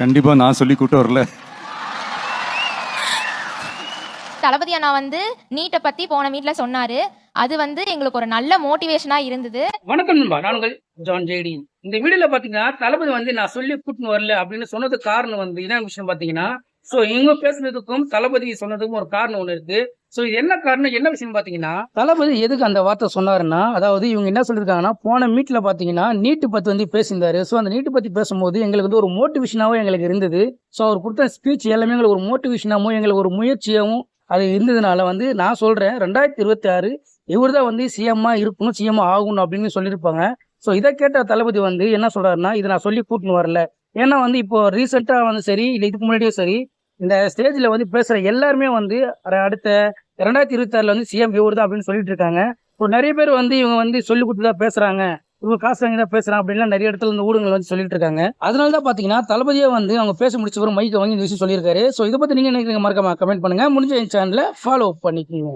கண்டிப்பா நான் சொல்லி கூட்டு வரல. தளபதி அண்ணா வந்து நீட்டை பத்தி போன மீட்ல சொன்னாரு. அது வந்து எங்களுக்கு ஒரு நல்ல மோட்டிவேஷனா இருந்தது. வணக்கம் நண்பா நான் உங்கள் ஜான் ஜேடி இந்த வீடியோல பாத்தீங்கன்னா தளபதி வந்து நான் சொல்லி கூட்டின்னு வரல அப்படின்னு சொன்னதுக்கு காரணம் வந்து என்ன விஷயம் பாத்தீங்கன்னா சோ இவங்க பேசுனதுக்கும் தளபதி சொன்னதுக்கும் ஒரு காரணம் ஒண்ணு இருக்கு. சோ இது என்ன காரணம்? என்ன விஷயம் பாத்தீங்கன்னா தளபதி எதுக்கு அந்த வார்த்தை சொன்னாருன்னா அதாவது இவங்க என்ன சொல்லியிருக்காங்கன்னா போன மீட்ல பாத்தீங்கன்னா நீட்டு பத்தி வந்து பேசியிருந்தாரு. சோ அந்த நீட்டு பத்தி பேசும்போது எங்களுக்கு வந்து ஒரு மோட்டிவேஷனாவும் எங்களுக்கு இருந்தது. சோ அவர் கொடுத்த ஸ்பீச் எல்லாமே எங்களுக்கு ஒரு மோட்டிவேஷனாகவும் எங்களுக்கு ஒரு முயற்சியாகவும் அது இருந்ததுனால வந்து நான் சொல்றேன் ரெண்டாயிரத்தி இருபத்தி ஆறு இவர் தான் வந்து சிஎம்மா இருக்கணும் சிஎம்மா ஆகணும் அப்படின்னு சொல்லியிருப்பாங்க. ஸோ இதை கேட்ட தளபதி வந்து என்ன சொல்றாருன்னா இதை நான் சொல்லி கூட்டின்னு வரல. ஏன்னா வந்து இப்போ ரீசெண்டாக வந்து சரி இல்லை இதுக்கு முன்னாடியும் சரி இந்த ஸ்டேஜில் வந்து பேசுகிற எல்லாருமே வந்து அடுத்த ரெண்டாயிரத்தி இருபத்தாறில் வந்து சிஎம் இவர் தான் அப்படின்னு சொல்லிட்டு இருக்காங்க. இப்போ நிறைய பேர் வந்து இவங்க வந்து சொல்லி கொடுத்து தான் பேசுகிறாங்க இவங்க காசு வாங்கி தான் பேசுகிறான் அப்படின்லாம் நிறைய இடத்துல இந்த ஊடகங்கள் வந்து சொல்லிட்டு இருக்காங்க. அதனால தான் பார்த்தீங்கன்னா தளபதியே வந்து அவங்க பேச முடிச்ச ஒரு மைக்கை வாங்கி இந்த விஷயம் சொல்லியிருக்காரு. ஸோ இதை பற்றி நீங்கள் நினைக்கிறீங்க மறக்காம கமெண்ட் பண்ணுங்கள் முடிஞ்ச என் சேனலை ஃபாலோ பண்ணிக்கோங்க.